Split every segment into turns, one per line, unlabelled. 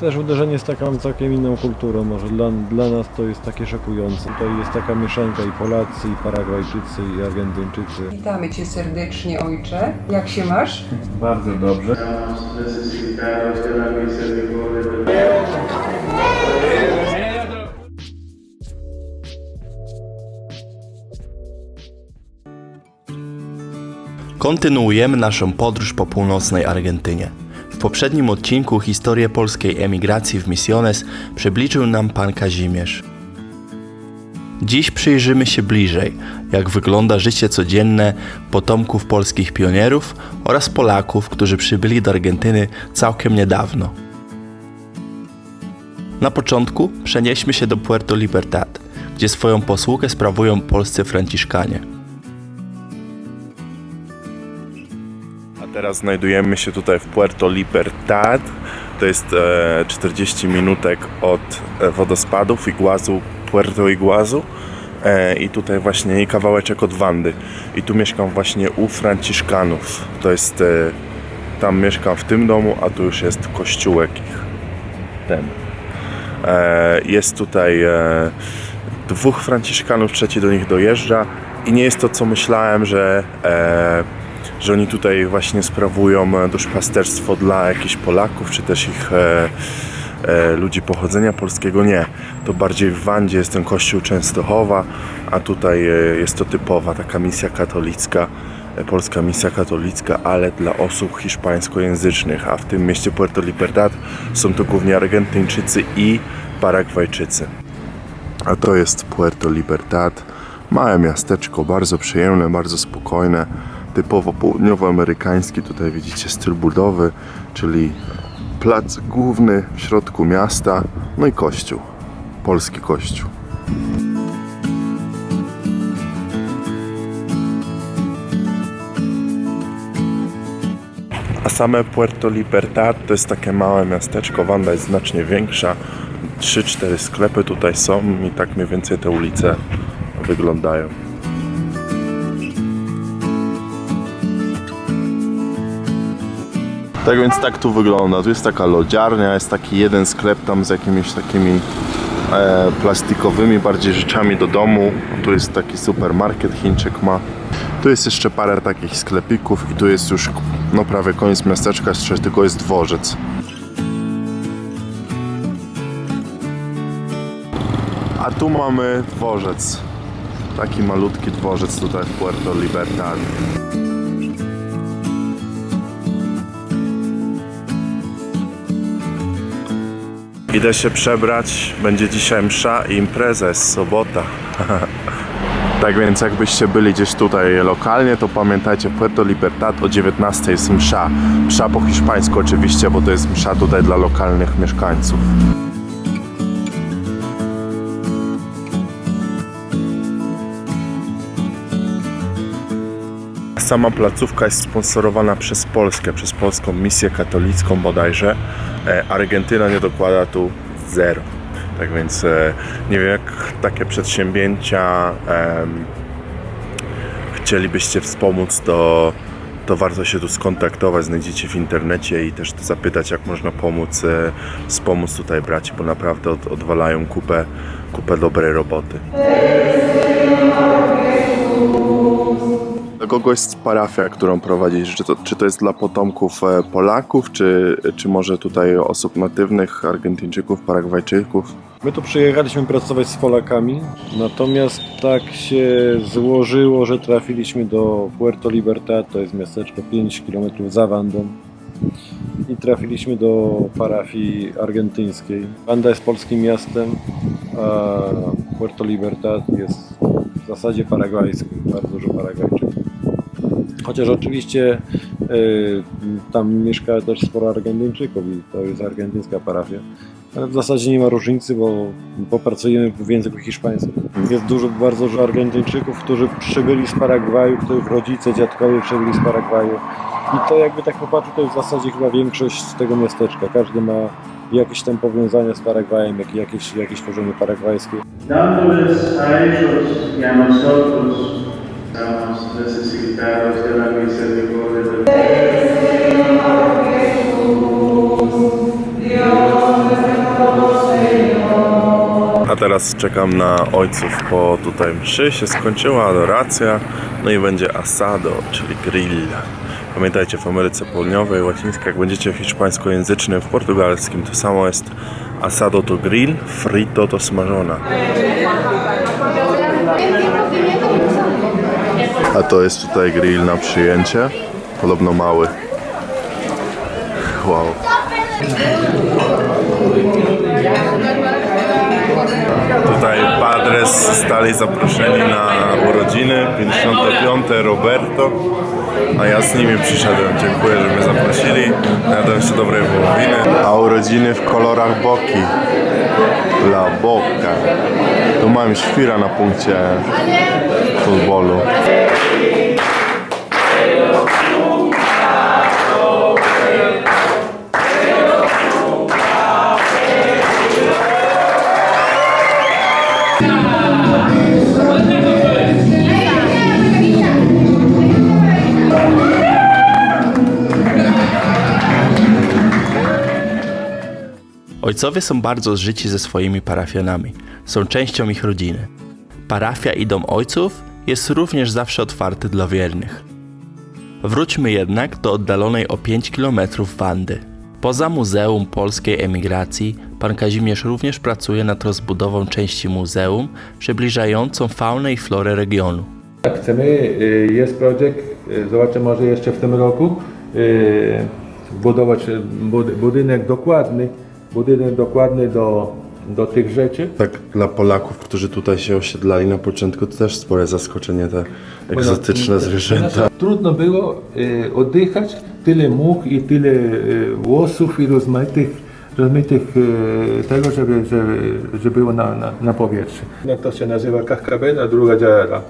też uderzenie z taką całkiem inną kulturą. Może dla, dla nas to jest takie szokujące. Tutaj jest taka mieszanka i Polacy, i Paragwajczycy, i Argentyńczycy.
Witamy Cię serdecznie, ojcze. Jak się masz?
Bardzo dobrze.
Kontynuujemy naszą podróż po północnej Argentynie. Poprzednim odcinku historię polskiej emigracji w Misiones przybliżył nam pan Kazimierz. Dziś przyjrzymy się bliżej, jak wygląda życie codzienne potomków polskich pionierów oraz Polaków, którzy przybyli do Argentyny całkiem niedawno. Na początku przenieśmy się do Puerto Libertad, gdzie swoją posługę sprawują polscy franciszkanie. Teraz znajdujemy się tutaj w Puerto Libertad. To jest e, 40 minutek od e, wodospadów Iguazu, Puerto Iguazu. E, I tutaj właśnie i kawałeczek od Wandy. I tu mieszkam właśnie u Franciszkanów. To jest, e, tam mieszkam w tym domu, a tu już jest kościółek ich. Ten. E, jest tutaj e, dwóch Franciszkanów, trzeci do nich dojeżdża. I nie jest to, co myślałem, że e, że oni tutaj właśnie sprawują e, duszpasterstwo dla jakichś Polaków, czy też ich e, e, ludzi pochodzenia polskiego. Nie, to bardziej w Wandzie jest ten kościół Częstochowa, a tutaj jest to typowa taka misja katolicka, polska misja katolicka, ale dla osób hiszpańskojęzycznych, a w tym mieście Puerto Libertad są to głównie Argentyńczycy i Paragwajczycy. A to jest Puerto Libertad. Małe miasteczko, bardzo przyjemne, bardzo spokojne, typowo południowoamerykański. Tutaj widzicie styl budowy, czyli plac główny w środku miasta, no i kościół, polski kościół. A same Puerto Libertad to jest takie małe miasteczko, Wanda jest znacznie większa. 3-4 sklepy tutaj są i tak mniej więcej te ulice wyglądają. Tak więc tak tu wygląda. Tu jest taka lodziarnia, jest taki jeden sklep tam z jakimiś takimi e, plastikowymi bardziej rzeczami do domu. Tu jest taki supermarket Chińczyk ma. Tu jest jeszcze parę takich sklepików i tu jest już no prawie koniec miasteczka, jeszcze tylko jest dworzec. A tu mamy dworzec. Taki malutki dworzec tutaj w Puerto Libertad. Idę się przebrać, będzie dzisiaj msza i impreza, jest sobota. tak więc jakbyście byli gdzieś tutaj lokalnie, to pamiętajcie, Puerto Libertad o 19 jest msza. Msza po hiszpańsku oczywiście, bo to jest msza tutaj dla lokalnych mieszkańców. Sama placówka jest sponsorowana przez Polskę, przez polską misję katolicką bodajże. E, Argentyna nie dokłada tu zero. Tak więc e, nie wiem, jak takie przedsięwzięcia chcielibyście wspomóc, to, to warto się tu skontaktować. Znajdziecie w internecie i też zapytać, jak można pomóc, e, wspomóc tutaj braci, bo naprawdę od, odwalają kupę, kupę dobrej roboty. Dla kogo jest parafia, którą prowadzisz? Czy to, czy to jest dla potomków e, Polaków, czy, czy może tutaj osób natywnych, Argentyńczyków, Paragwajczyków?
My tu przyjechaliśmy pracować z Polakami, natomiast tak się złożyło, że trafiliśmy do Puerto Libertad, to jest miasteczko 5 km za Wandą i trafiliśmy do parafii argentyńskiej. Wanda jest polskim miastem, a Puerto Libertad jest w zasadzie paragwajskim, bardzo dużo Paragwajczyków. Chociaż oczywiście y, tam mieszka też sporo Argentyńczyków i to jest argentyńska parafia. Ale w zasadzie nie ma różnicy, bo popracujemy w języku hiszpańskim. Jest dużo, bardzo dużo Argentyńczyków, którzy przybyli z Paragwaju, których rodzice, dziadkowie przybyli z Paragwaju. I to jakby tak popatrzeć, to jest w zasadzie chyba większość z tego miasteczka. Każdy ma jakieś tam powiązania z Paragwajem, jak, jakieś, jakieś korzenie paragwajskie.
Dándoles a ellos y a nosotros,
A teraz czekam na ojców, bo tutaj mszy się skończyła, adoracja, no i będzie asado, czyli grill. Pamiętajcie, w Ameryce Południowej, łacińskiej, jak będziecie hiszpańskojęzycznym, w portugalskim to samo jest asado to grill, frito to smażona. A to jest tutaj grill na przyjęcie, podobno mały. Wow. Tutaj padres stali zaproszeni na urodziny 55 Roberto, a ja z nimi przyszedłem. Dziękuję, że mnie zaprosili. Jadłem się dobrej wołowiny. A urodziny w kolorach Boki. La Boca. Tu mam świra na punkcie futbolu.
Ojcowie są bardzo zżyci ze swoimi parafianami, są częścią ich rodziny. Parafia i dom ojców jest również zawsze otwarty dla wiernych. Wróćmy jednak do oddalonej o 5 km Wandy. Poza Muzeum Polskiej Emigracji, pan Kazimierz również pracuje nad rozbudową części muzeum, przybliżającą faunę i florę regionu.
Tak, chcemy, y, jest projekt, y, zobaczę może jeszcze w tym roku, y, budować bud- budynek dokładny, budynek dokładny do, do tych rzeczy.
Tak dla Polaków, którzy tutaj się osiedlali na początku, to też spore zaskoczenie te egzotyczne zwierzęta.
Trudno było y, oddychać, tyle much i tyle y, włosów i rozmaitych, rozmaitych y, tego, żeby, żeby, żeby było na, na, na powietrzu. To się nazywa kachkabel, a druga dziara.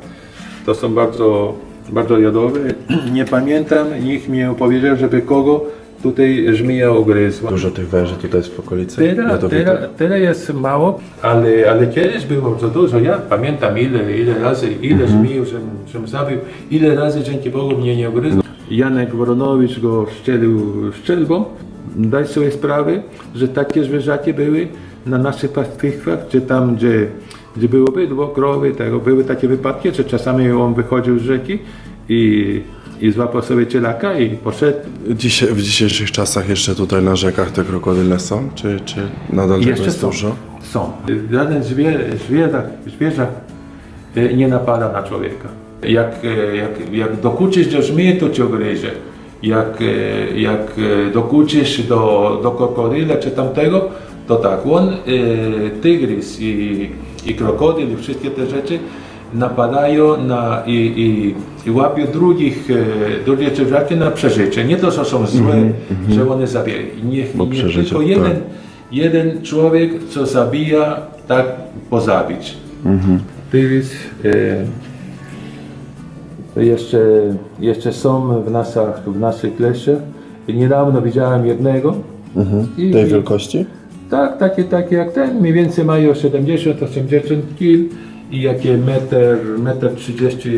To są bardzo, bardzo jadowe. Nie pamiętam, nikt mi nie powiedział, żeby kogo tutaj żmija ugryzła.
Dużo tych węży tutaj jest w okolicy.
Teraz jest mało, ale, ale kiedyś było bardzo dużo. Ja pamiętam ile, ile razy, ile żmijów, żem, żem zabił, ile razy dzięki Bogu mnie nie ugryzł. Janek Woronowicz go szczelił szczelbą. Daj sobie sprawę, że takie zwierzaki były na naszych pastwiskach, czy tam, gdzie, gdzie było bydło, krowy, tego, były takie wypadki, że czasami on wychodził z rzeki i, i złapał sobie cielaka i poszedł
Dzisiaj, w dzisiejszych czasach jeszcze tutaj na rzekach te krokodyle są? Czy, czy nadal tego
Jeszcze
jest
są.
dużo?
Są. Żaden zwier, zwierzak, zwierzak e, nie napada na człowieka. Jak, e, jak, jak dokuczysz do żmii, to cię ugryzie. Jak, e, jak e, dokuczysz do, do krokodyla czy tamtego, to tak, on, e, tygrys i, i krokodyl i wszystkie te rzeczy napadają na, i, i, i łapią drugich, e, drugie zwierzaki na przeżycie. Nie to, że są złe, że one zabijają. Niech, niech tylko
tak.
jeden, jeden człowiek, co zabija, tak pozabić. E, to jeszcze, jeszcze są w, nasach, w naszych lesie. Niedawno widziałem jednego. I,
Tej
i-
wielkości?
tak, takie, takie jak ten, mniej więcej mają 70-80 kg i jakie metr, metr 30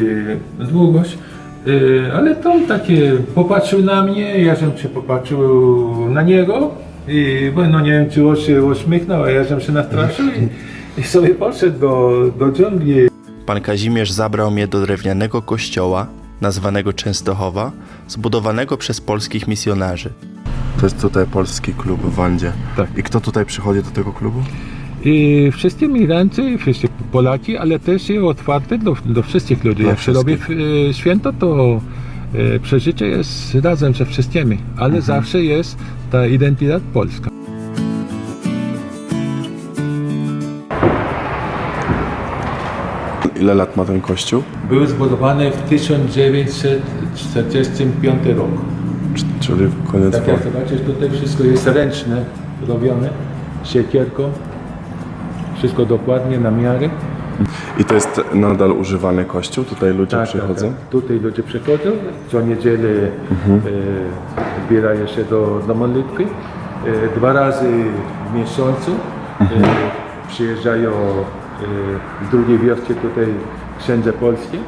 długość. Yy, ale to takie popatrzył na mnie, ja żem się popatrzył na niego i bo no nie wiem czy on się uśmiechnął, a ja żem się nastraszył i, i sobie poszedł do, do dżungli.
Pan Kazimierz zabrał mnie do drewnianego kościoła, nazwanego Częstochowa, zbudowanego przez polskich misjonarzy.
To jest tutaj polski klub w Wandzie.
Tak.
I kto tutaj przychodzi do tego klubu?
I wszyscy migranci, wszyscy Polaki, ale też jest otwarte do, do wszystkich ludzi. Jak się robi e, święto, to e, przeżycie jest razem ze wszystkimi, ale zawsze jest ta identytet polska.
Ile lat ma ten kościół?
Był zbudowany w 1945 roku.
Czy- Czyli koniec
Tak jak zobaczysz, tutaj wszystko jest ręczne robione, siekierką, wszystko dokładnie na miarę.
I to jest nadal używany kościół? Tutaj ludzie
Tak,
przychodzą?
Tak, tak. Tutaj ludzie przychodzą, co niedzielę e, zbierają się do, do modlitwy. E, dwa razy w miesiącu e, przyjeżdżają e, z drugiej wioski tutaj księdze polskie.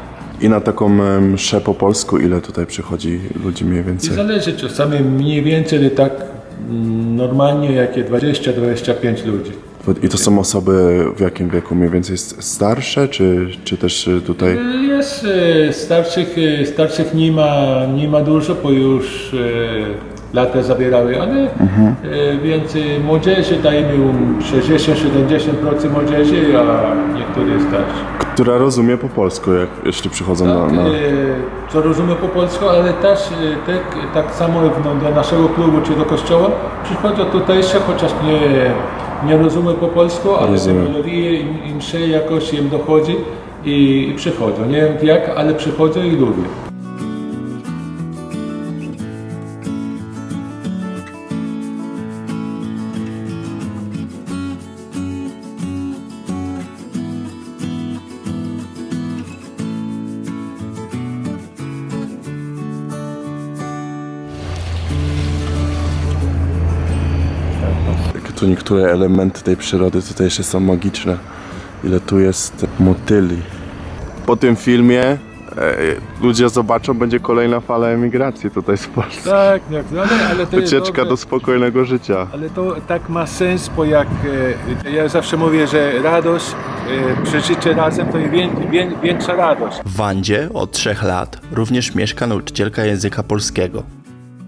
I na taką e, mszę po polsku ile tutaj przychodzi ludzi mniej
I
więcej?
zależy czasami mniej więcej, tak mm, normalnie jakie 20-25 ludzi.
I to są osoby w jakim wieku? Mniej więcej starsze, czy, czy też y, tutaj...
Jest e, starszych, starszych nie ma, nie ma dużo, bo już lata zabierały, ale e, więcej młodzieży, dajmy um 60-70% młodzieży, a niektórzy starsi.
Która rozumie po polsku, jak, jeśli przychodzą na...
Tak,
na...
e, co rozumiem po polsku, ale też tak, tak samo no, do naszego klubu czy do kościoła przychodzą tutejsze, chociaż nie, nie rozumiem po polsku, ale te melodie im, im się jakoś im dochodzi i, i przychodzą. Nie wiem jak, ale przychodzą i lubię.
Jakie tu niektóre elementy tej przyrody tutaj jeszcze są magiczne. Ile tu jest motyli. Po tym filmie e, ludzie zobaczą, będzie kolejna fala emigracji tutaj z Polski.
Tak, tak, ale, ale to jest dobrze.
do spokojnego życia.
Ale to tak ma sens, bo jak e, ja zawsze mówię, że radość, e, przeżycie razem to jest wię, wię, większa radość.
W Wandzie od trzech lat również mieszka nauczycielka języka polskiego.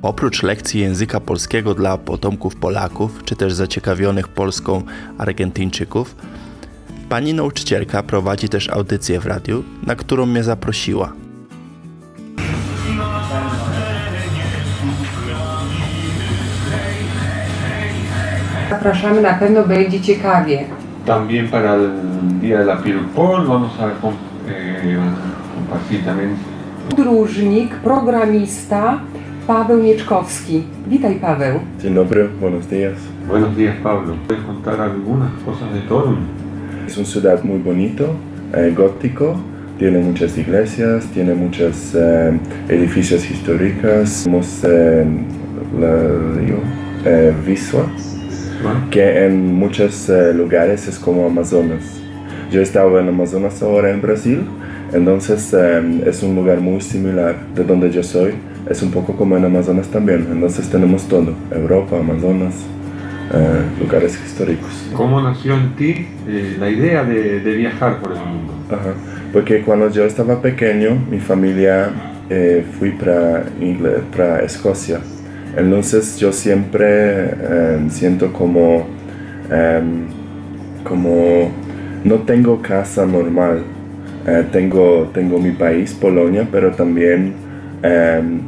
Oprócz lekcji języka polskiego dla potomków Polaków, czy też zaciekawionych Polską Argentyńczyków, pani nauczycielka prowadzi też audycję w radiu, na którą mnie zaprosiła.
Zapraszamy, na pewno będzie ciekawie.
También para el Día de la Piel Paul vamos a eh, compartir también
Podróżnik, programista Paweł Mieczkowski. Witaj Paweł.
Dzień dobry, buenos días.
Buenos días Pablo. ¿Puedes contar algunas cosas de Toruń?
Es una ciudad muy bonito, eh, gótico, tiene muchas iglesias, tiene muchos eh, edificios históricos. Tenemos eh, la eh,
¿Vale?
que en muchos eh, lugares es como Amazonas. Yo he estado en Amazonas ahora en Brasil, entonces eh, es un lugar muy similar de donde yo soy. Es un poco como en Amazonas también, entonces tenemos todo, Europa, Amazonas, eh, lugares históricos.
¿Cómo nació en ti eh, la idea de, de viajar por el mundo?
Ajá. Porque cuando yo estaba pequeño, mi familia eh, fui para, para Escocia. Entonces yo siempre eh, siento como, em, como no tengo casa normal. Eh, tengo, tengo mi país, Polonia, pero también em,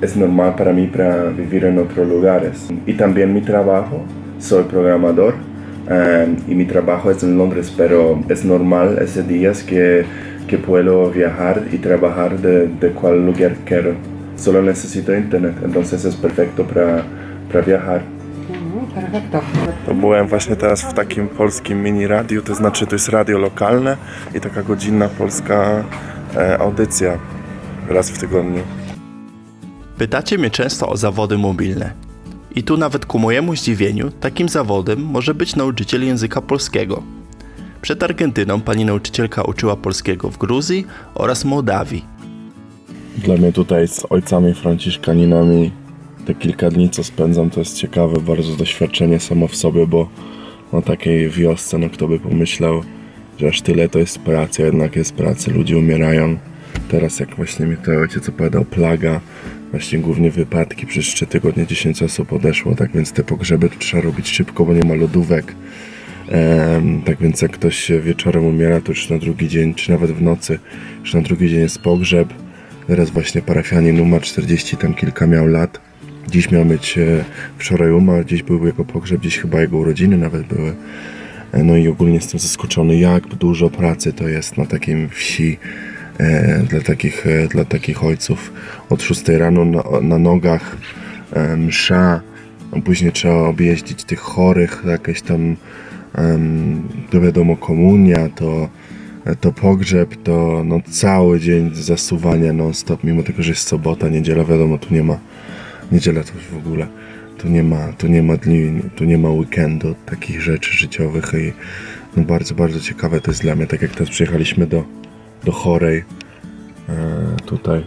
es normal para mí para vivir en otros lugares. Y también mi trabajo, soy programador um, y mi trabajo es en Londres, pero es normal ese días que, que puedo viajar y trabajar de, de cual lugar quiero. Solo necesito internet, entonces es perfecto para, para viajar.
Perfekto.
To byłem właśnie teraz w takim polskim mini radiu, to znaczy to jest radio lokalne i taka godzinna polska e, audycja raz w tygodniu.
Pytacie mnie często o zawody mobilne. I tu nawet ku mojemu zdziwieniu, takim zawodem może być nauczyciel języka polskiego. Przed Argentyną pani nauczycielka uczyła polskiego w Gruzji oraz Mołdawii.
Dla mnie tutaj z ojcami franciszkaninami te kilka dni, co spędzam, to jest ciekawe bardzo doświadczenie samo w sobie, bo na takiej wiosce, no kto by pomyślał, że aż tyle to jest pracy, jednak jest pracy, ludzie umierają. Teraz jak właśnie mi to ojciec opowiadał, plaga, właśnie głównie wypadki, przez 3 tygodnie 10 osób odeszło, tak więc te pogrzeby to trzeba robić szybko, bo nie ma lodówek. Em, tak więc jak ktoś wieczorem umiera, to już na drugi dzień, czy nawet w nocy, już na drugi dzień jest pogrzeb. Teraz właśnie parafianin numer 40, tam kilka miał lat. Dziś miał być, e, wczoraj umarł, dziś był jego pogrzeb, dziś chyba jego urodziny nawet były. E, No i ogólnie jestem zaskoczony, jak dużo pracy to jest na takim wsi dla, takich, e, dla takich ojców. Od 6 rano na, na nogach, e, msza, później trzeba objeździć tych chorych, jakieś tam, to wiadomo, komunia, to, to pogrzeb, to no, cały dzień zasuwania non-stop, mimo tego, że jest sobota, niedziela, wiadomo, tu nie ma, niedziela to już w ogóle, tu nie ma, tu nie ma dni, tu nie ma weekendu, takich rzeczy życiowych i no, bardzo, bardzo ciekawe to jest dla mnie, tak jak teraz przyjechaliśmy do, do chorej, e, tutaj,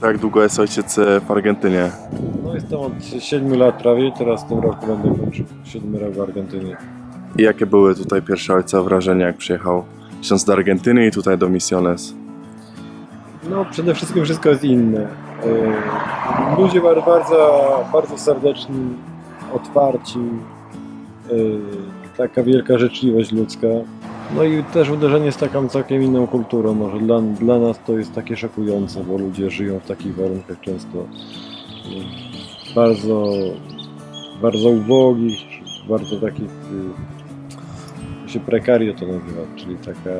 Tak długo jest ojciec e, w Argentynie?
No jestem od 7 lat prawie, teraz w tym roku będę kończył 7 rok w Argentynie.
I jakie były tutaj pierwsze ojca wrażenia, jak przyjechał ksiądz do Argentyny i tutaj do Misiones?
No przede wszystkim wszystko jest inne. E, Ludzie bardzo, bardzo, bardzo serdeczni, otwarci, taka wielka życzliwość ludzka. No i też uderzenie z taką całkiem inną kulturą. Może dla, dla nas to jest takie szokujące, bo ludzie żyją w takich warunkach często e, bardzo, bardzo ubogich, bardzo takich, to się prekario to nazywa, czyli taka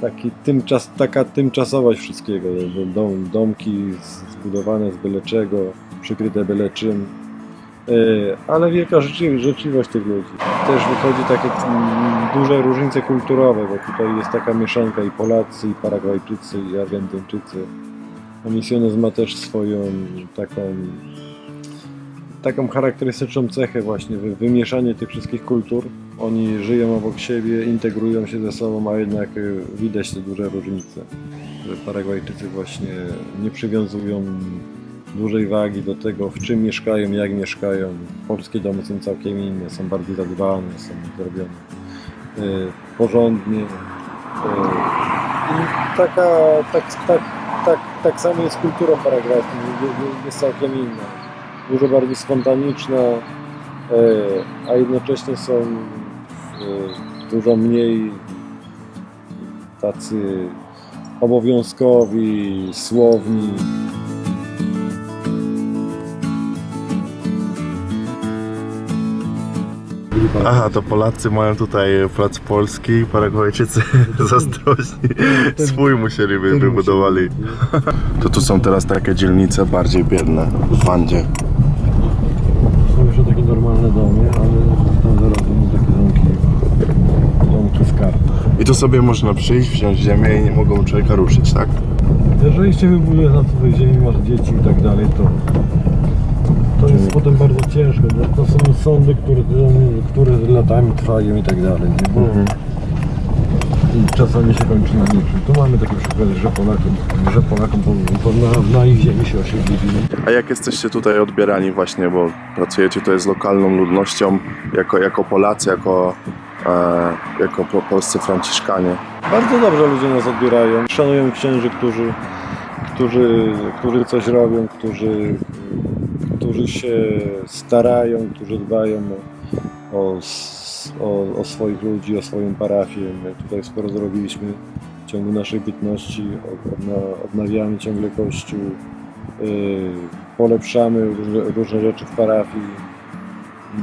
taki tymczas, taka tymczasowość wszystkiego. Dom, domki zbudowane z byle czego, przykryte byle czym. E, Ale wielka życzliwość, tych ludzi. Też wychodzi takie mm, duże różnice kulturowe, bo tutaj jest taka mieszanka i Polacy, i Paragwajczycy, i Argentyńczycy. A Misiones ma też swoją taką taką charakterystyczną cechę właśnie, wy- wymieszanie tych wszystkich kultur. Oni żyją obok siebie, integrują się ze sobą, a jednak y, widać te duże różnice. Że Paragwajczycy właśnie nie przywiązują dużej wagi do tego, w czym mieszkają, jak mieszkają. Polskie domy są całkiem inne, są bardziej zadbane, są zrobione y, porządnie. Y, I taka, tak, tak, tak, tak samo jest kulturą paragwajską, jest całkiem inna dużo bardziej spontaniczna, e, a jednocześnie są e, dużo mniej tacy obowiązkowi, słowni.
Aha, to Polacy mają tutaj plac polski, Paragwajczycy zazdrośni. Swój musieliby wybudowali. To tu są teraz takie dzielnice bardziej biedne w Wandzie.
Są jeszcze takie normalne domy, ale tam zarobione takie domki, domki z kart.
I tu sobie można przyjść, wziąć ziemię i nie mogą człowieka ruszyć, tak?
Jeżeli się wybuduje na cudzej ziemi, masz dzieci i tak dalej, to to jest potem bardzo ciężko, bo to są sądy, które, które latami trwają i tak dalej, nie? Bo i czasami się kończy na niczym. Tu mamy takie przykłady, że Polakom, że Polakom po, po, na, na ich ziemi się osiedlili.
A jak jesteście tutaj odbierani właśnie, bo pracujecie tutaj z lokalną ludnością, jako, jako Polacy, jako, e, jako po, polscy franciszkanie?
Bardzo dobrze ludzie nas odbierają. Szanują księży, którzy, którzy, którzy coś robią, którzy, którzy się starają, którzy dbają o, o, o, swoich ludzi, o swoją parafię. My tutaj sporo zrobiliśmy w ciągu naszej bytności. Odna, odnawiamy ciągle kościół, yy, polepszamy różne, rzeczy w parafii,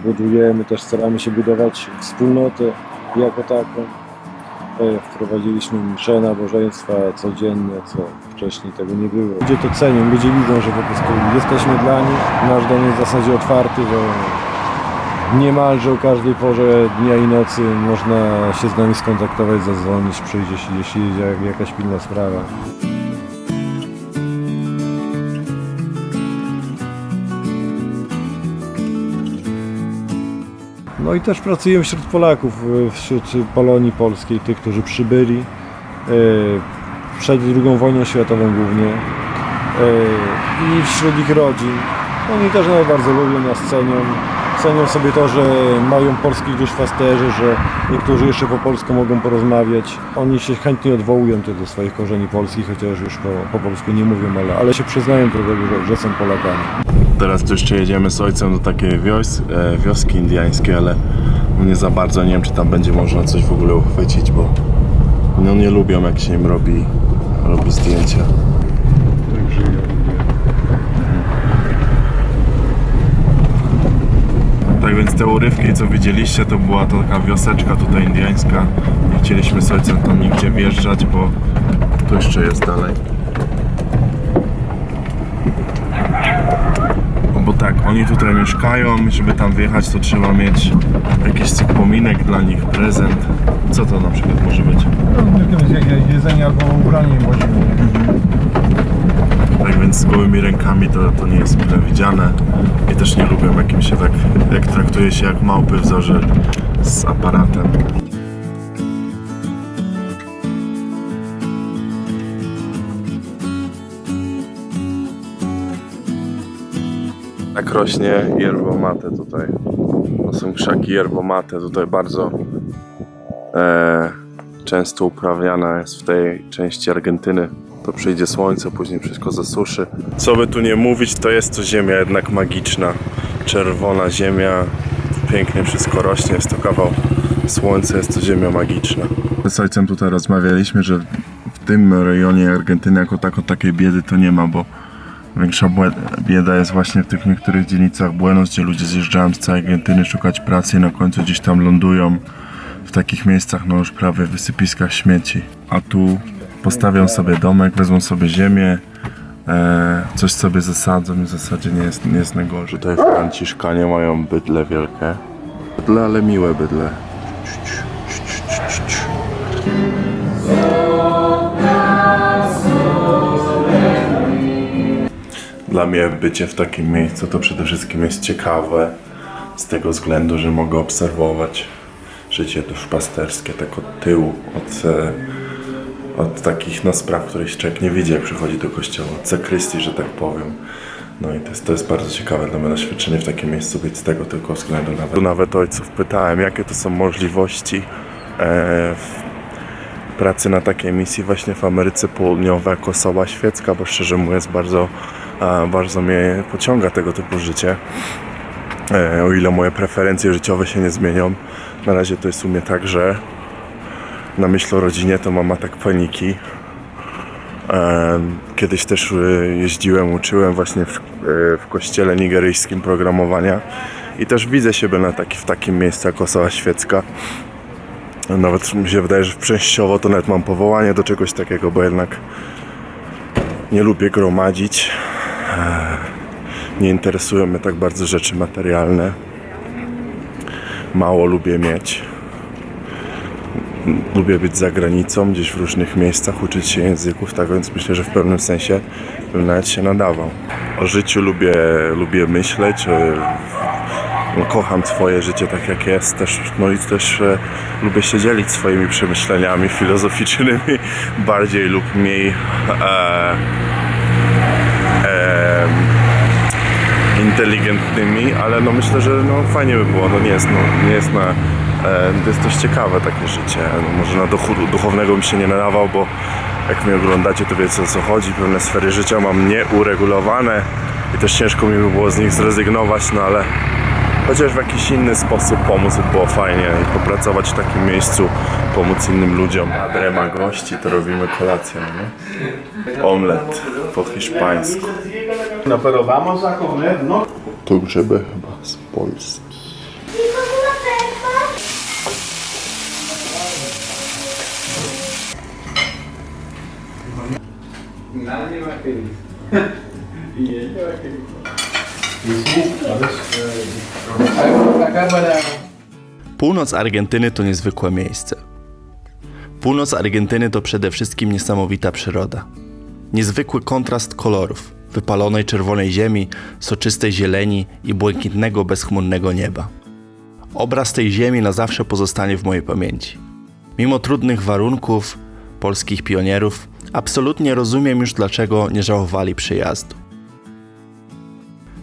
budujemy, też staramy się budować wspólnotę jako taką. E, Wprowadziliśmy msze nabożeństwa codzienne, co wcześniej tego nie było. Ludzie to cenią, ludzie widzą, że po prostu jesteśmy dla nich. Nasz dom jest w zasadzie otwarty, że niemalże o każdej porze dnia i nocy można się z nami skontaktować, zadzwonić, przyjść, jeśli, jeśli jest jak- jakaś pilna sprawa. No i też pracuję wśród Polaków, y, wśród Polonii Polskiej, tych, którzy przybyli y, przed II wojną światową głównie y, i wśród ich rodzin. Oni też nas bardzo lubią, nas cenią. Cenią sobie to, że mają polskich duszpasterzy, że niektórzy jeszcze po polsku mogą porozmawiać. Oni się chętnie odwołują też do swoich korzeni polskich, chociaż już po, po polsku nie mówią, ale, ale się przyznają że, że są Polakami.
Teraz tu jeszcze jedziemy z ojcem do takiej wios, e, wioski indiańskiej, ale nie za bardzo nie wiem, czy tam będzie można coś w ogóle uchwycić, bo no nie lubią jak się im robi, robi zdjęcia. Tak więc te urywki, co widzieliście, to była to taka wioseczka tutaj indiańska. Nie chcieliśmy ojcem tam nigdzie wjeżdżać, bo tu jeszcze jest dalej. No bo tak, oni tutaj mieszkają, żeby tam wjechać to trzeba mieć jakiś pominek dla nich, prezent. Co to na przykład może być?
No, jakieś, jedzenie albo ubranie właśnie. Mhm.
Tak więc z gołymi rękami to, to nie jest mile widziane. I też nie lubię, jak im się tak, jak traktuje się jak małpy w zorze z aparatem. Tak rośnie yerba mate tutaj. To są krzaki yerba mate tutaj bardzo e, często uprawiana jest w tej części Argentyny. To przyjdzie słońce, później wszystko zasuszy. Co by tu nie mówić, to jest to ziemia jednak magiczna. Czerwona ziemia, pięknie wszystko rośnie, jest to kawał słońca, jest to ziemia magiczna. Z ojcem tutaj rozmawialiśmy, że w tym rejonie Argentyny jako tako takiej biedy to nie ma, bo Większa bieda jest właśnie w tych niektórych dzielnicach Buenos, gdzie ludzie zjeżdżają z całej Argentyny szukać pracy i na końcu gdzieś tam lądują w takich miejscach, no już prawie wysypiskach śmieci. A tu postawią sobie domek, wezmą sobie ziemię, e, coś sobie zasadzą i w zasadzie nie jest, nie jest najgorzej. Tutaj Franciszkanie mają bydle wielkie. Bydle, ale miłe bydle. Dla mnie bycie w takim miejscu to przede wszystkim jest ciekawe z tego względu, że mogę obserwować życie duszpasterskie tak od tyłu, od, e, od takich no, spraw, których człowiek nie widzi, jak przychodzi do kościoła, od zakrystii, że tak powiem. No i to jest, to jest bardzo ciekawe dla mnie doświadczenie w takim miejscu być z tego tylko względu. Nawet, nawet ojców pytałem, jakie to są możliwości e, pracy na takiej misji właśnie w Ameryce Południowej jako osoba świecka, bo szczerze mówiąc bardzo, bardzo mnie pociąga tego typu życie. E, o ile moje preferencje życiowe się nie zmienią, na razie to jest u mnie tak, że na myśl o rodzinie to mam atak paniki. E, Kiedyś też e, jeździłem, uczyłem właśnie w, w kościele nigeryjskim programowania i też widzę siebie na taki, w takim miejscu jako osoba świecka. Nawet mi się wydaje, że częściowo to nawet mam powołanie do czegoś takiego, bo jednak nie lubię gromadzić. Nie interesują mnie tak bardzo rzeczy materialne. Mało lubię mieć. Lubię być za granicą, gdzieś w różnych miejscach, uczyć się języków, tak więc myślę, że w pewnym sensie bym nawet się nadawał. O życiu lubię, lubię myśleć, e, no, kocham swoje życie tak jak jest też, no i też e, lubię się dzielić swoimi przemyśleniami filozoficznymi bardziej lub mniej e, e, inteligentnymi, ale no myślę, że no fajnie by było, no nie jest, no, nie jest na e, to jest dość ciekawe takie życie, no, może na duchu, duchownego bym się nie nadawał, bo jak mnie oglądacie to wiecie o co chodzi, pewne sfery życia mam nieuregulowane i też ciężko mi by było z nich zrezygnować, no ale chociaż w jakiś inny sposób pomóc by było fajnie i popracować w takim miejscu, pomóc innym ludziom. Adrema gości, to robimy kolację, no nie? Omlet po hiszpańsku.
No pero vamos a comer, ¿no?
To grzyby chyba z Polski.
Nadie va a querer. y ella va a querer. Sí, ¿sabes? Acá para...
Północ Argentyny to niezwykłe miejsce. Północ Argentyny to przede wszystkim niesamowita przyroda. Niezwykły kontrast kolorów, wypalonej czerwonej ziemi, soczystej zieleni i błękitnego, bezchmurnego nieba. Obraz tej ziemi na zawsze pozostanie w mojej pamięci. Mimo trudnych warunków, polskich pionierów, absolutnie rozumiem już dlaczego nie żałowali przyjazdu.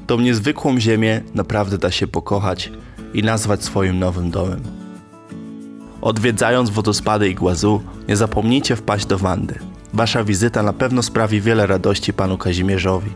Tą niezwykłą ziemię naprawdę da się pokochać i nazwać swoim nowym domem. Odwiedzając wodospady Iguazu, nie zapomnijcie wpaść do Wandy. Wasza wizyta na pewno sprawi wiele radości panu Kazimierzowi.